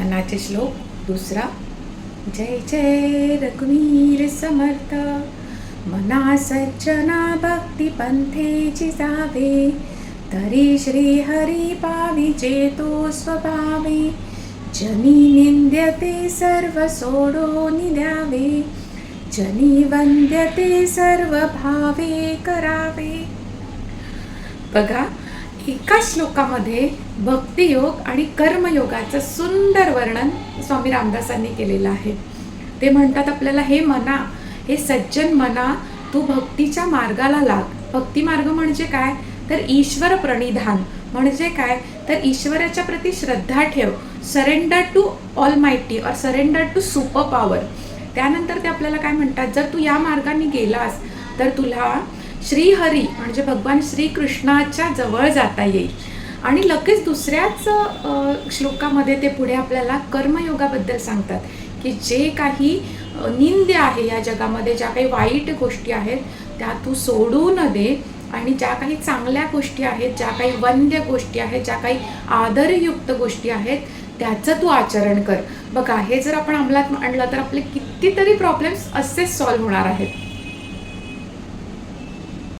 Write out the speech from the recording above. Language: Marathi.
मनाचे श्लोक दुसरा। जय जय रघुवीर समर्थ। मना सज्जना भक्ती पंथेची जावे तरी श्री हरी पावी जेतो स्वभावे। जनी निंद्यते सर्व सोडो द्यावे जनी वंद्यते सर्व भावे करावे। बघा एका श्लोकामध्ये भक्तियोग आणि कर्मयोगाचं सुंदर वर्णन स्वामी रामदासांनी केलेलं आहे. ते म्हणतात आपल्याला हे मना हे सज्जन मना तू भक्तीच्या मार्गाला लाग. भक्ती मार्ग म्हणजे काय? तर ईश्वर प्रणिधान. म्हणजे काय? तर ईश्वराच्या प्रती श्रद्धा ठेव. सरेंडर टू ऑल मायटी और सरेंडर टू सुपर पॉवर त्यानंतर ते आपल्याला काय म्हणतात? जर तू या मार्गाने गेलास तर तुला श्रीहरी म्हणजे भगवान श्रीकृष्णाच्या जवळ जाता येईल. आणि लगेच दुसऱ्याच श्लोकामध्ये ते पुढे आपल्याला कर्मयोगाबद्दल सांगतात की जे काही निंद निंद्य आहे या जगामध्ये ज्या काही वाईट गोष्टी आहेत त्या तू सोडू न दे. आणि ज्या काही चांगल्या गोष्टी आहेत ज्या काही वंद्य गोष्टी आहेत ज्या काही आदरयुक्त गोष्टी आहेत त्याचं तू आचरण कर. बघा हे जर आपण अंमलात आणलं तर आपले कितीतरी प्रॉब्लेम्स असेच सॉल्व्ह होणार आहेत.